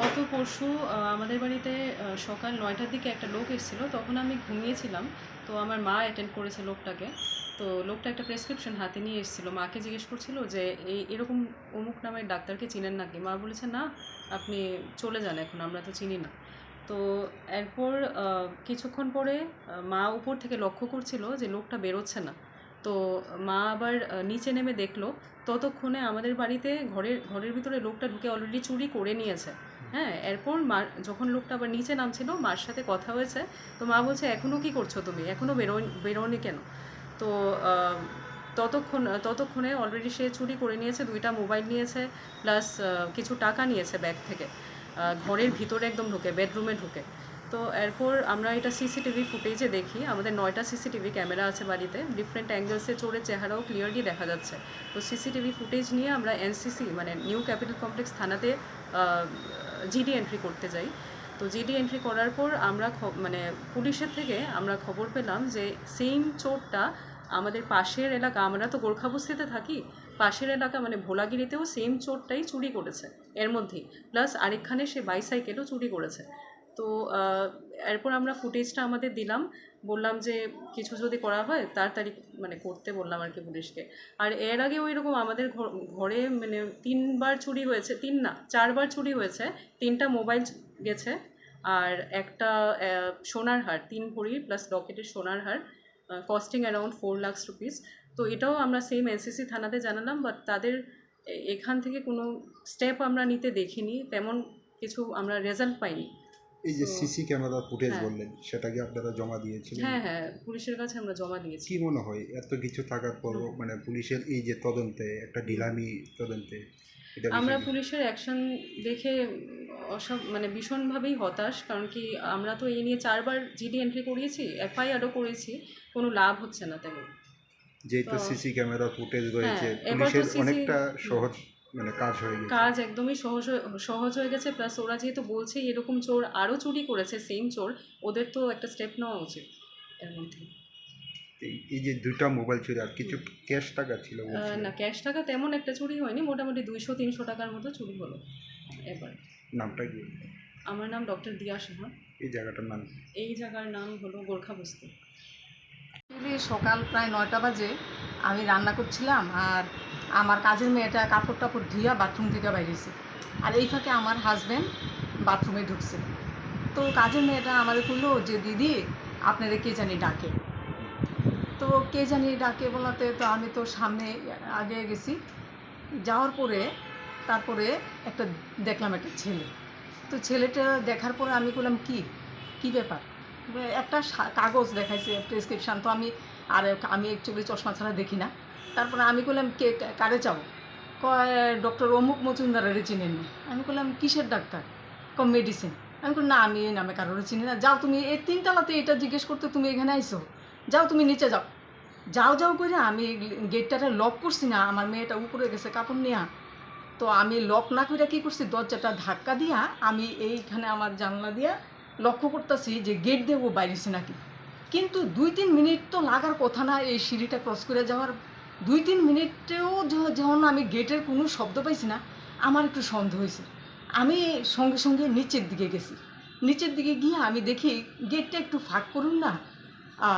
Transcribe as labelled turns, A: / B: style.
A: গত পরশু আমাদের বাড়িতে সকাল নয়টার দিকে একটা লোক এসেছিল, তখন আমি ঘুমিয়েছিলাম। তো আমার মা অ্যাটেন্ড করেছে লোকটাকে। তো লোকটা একটা প্রেসক্রিপশন হাতে নিয়ে এসেছিল। মাকে জিজ্ঞেস করছিল যে এই এরকম অমুক নামের ডাক্তারকে চিনেন নাকি? মা বলেছে, না, আপনি চলে যান এখন, আমরা তো চিনি না। তো এরপর কিছুক্ষণ পরে মা উপর থেকে লক্ষ্য করছিল যে লোকটা বেরোচ্ছে না। তো মা আবার নিচে নেমে দেখল। ততক্ষণে আমাদের বাড়িতে ঘরের ঘরের ভিতরে লোকটা ঢুকে অলরেডি চুরি করে নিয়েছে। হ্যাঁ এরপর মা, যখন লোকটা আবার নিচে নামছিল, মার সাথে কথা হয়েছে। তো মা বলছে এখনও কি করছ তুমি? এখনও বেরো বেরোনি কেন? তো ততক্ষণ, ততক্ষণে অলরেডি সে চুরি করে নিয়েছে, দুইটা মোবাইল নিয়েছে প্লাস কিছু টাকা নিয়েছে ব্যাগ থেকে। ঘরের ভিতরে একদম ঢুকে বেডরুমে ঢুকে। তো এরপর আমরা এটা সিসিটিভি ফুটেজে দেখি। আমাদের নয়টা সিসিটিভি ক্যামেরা আছে বাড়িতে। ডিফারেন্ট অ্যাঙ্গেলসে চোরের চেহারাও ক্লিয়ারলি দেখা যাচ্ছে। তো সিসিটিভি ফুটেজ নিয়ে আমরা এনসিসি মানে নিউ ক্যাপিটাল কমপ্লেক্স থানাতে জিডি এন্ট্রি করতে যাই। তো জিডি এন্ট্রি করার পর আমরা মানে পুলিশের থেকে আমরা খবর পেলাম যে সেম চোরটা আমাদের পাশের এলাকা, আমরা তো গোর্খাবস্তিতে থাকি, পাশের এলাকা মানে ভোলাগিরিতেও সেম চোরটাই চুরি করেছে, এর মধ্যেই। প্লাস আরেকখানে সে বাইসাইকেলও চুরি করেছে। তো এরপর আমরা ফুটেজটা আমাদের দিলাম। বললাম যে, কিছু যদি করা হয় তাড়াতাড়ি মানে করতে বললাম আর কি পুলিশকে। আর এর আগেও এরকম আমাদের ঘর- মানে তিনবার চুরি হয়েছে, তিন না, চারবার চুরি হয়েছে। তিনটা মোবাইল গেছে, আর একটা সোনার হার, তিন ভরি প্লাস লকেটের সোনার হার costing around four lakhs rupees তো এটাও আমরা সেম এনসিসি থানাতে জানালাম বাট তাদের এখান থেকে কোনো স্টেপ আমরা নিতে দেখিনি। তেমন কিছু আমরা রেজাল্ট পাইনি।
B: এই যে সিসি ক্যামেরা ফুটেজ
A: হ্যাঁ।
B: বললেন সেটা কি আপনারা জমা দিয়েছিলেন।
A: হ্যাঁ হ্যাঁ পুলিশের কাছে আমরা জমা দিয়েছি।
B: কি মনে হয় এত কিছু থাকার পরও মানে পুলিশের এই যে তদন্তে একটা ঢিলামি তদন্তে
A: আমরা পুলিশের অ্যাকশন দেখে অসব মানে ভীষণভাবেই হতাশ কারণ কি আমরা তো এই নিয়ে চারবার জিডি এন্ট্রি করিয়েছি এফআইআরও করেছি কোনো লাভ হচ্ছে না তেমন।
B: যেহেতু সিসি ক্যামেরা ফুটেজ রয়েছে
A: হ্যাঁ,
B: পুলিশের অনেকটা সহজ মানে কাজ হয়ে গেছে।
A: কাজ একদমই সহজ সহজ হয়ে গেছে প্লাস ওরা যেহেতু বলছে এরকম চোর আরও চুরি করেছে সেম চোর ওদের তো একটা স্টেপ নেওয়া উচিত এর মধ্যে।
B: এই- যে দুইটা মোবাইল চুরি আর কিছু ক্যাশ টাকা ছিল
A: না ক্যাশ টাকা তেমন একটা চুরি হয়নি মোটামুটি দুইশো তিনশো টাকার মতো চুরি হলো এবার।
B: নামটা কি?
A: আমার নাম ডক্টর দিয়া সাহা।
B: এই জায়গাটার নাম?
A: এই জায়গার নাম হলো গোর্খা বস্তি।
C: সকাল প্রায় নয়টা বাজে আমি রান্না করছিলাম আর আমার কাজের মেয়েটা কাপড় টাপড় ধুইয়া বাথরুম থেকে বাইরেছে আর এই ফাঁকে আমার হাজব্যান্ড বাথরুমে ঢুকছে। তো কাজের মেয়েটা আমাদের বলল যে, দিদি, আপনারা কে জানি ডাকে। তো কে জানি ডাকে বলাতে তো আমি তো সামনে আগে গেছি। যাওয়ার পরে তারপরে একটা দেখলাম একটা ছেলে। তো ছেলেটা দেখার পরে আমি বললাম কি? কি ব্যাপার? একটা কাগজ দেখাইছে প্রেসক্রিপশান তো আমি আর আমি অ্যাকচুয়ালি চশমা ছাড়া দেখি না। তারপরে আমি বললাম কে কারে চাও? কয়, ডক্টর অমুক মজুমদারের চিনেন না। আমি বললাম কিসের ডাক্তার? কম মেডিসিন। আমি বললাম না, আমি এই নামে কারোর চিনি না। যাও তুমি, এই তিনতলাতে এটা জিজ্ঞেস করতে তুমি এখানে আইসো যাও তুমি নিচে যাও। যাও যাও করে আমি গেটটাতে লক করছি না, আমার মেয়েটা উপরে গেছে কাপড় নিয়া। তো আমি লক না করে কী করছি? দরজাটা ধাক্কা দিয়া আমি এইখানে আমার জানলা দিয়া লক্ষ্য করতেছি যে গেট দেবো বাইরেছে নাকি। কিন্তু দুই তিন মিনিট তো লাগার কথা না, এই সিঁড়িটা ক্রস করে যাওয়ার। দুই তিন মিনিটেও যখন আমি গেটের কোনো শব্দ পাইছি না, আমার একটু সন্দেহ হয়েছে। আমি সঙ্গে সঙ্গে নিচের দিকে গেছি। নিচের দিকে গিয়ে আমি দেখি গেটটা একটু ফাঁক করুন না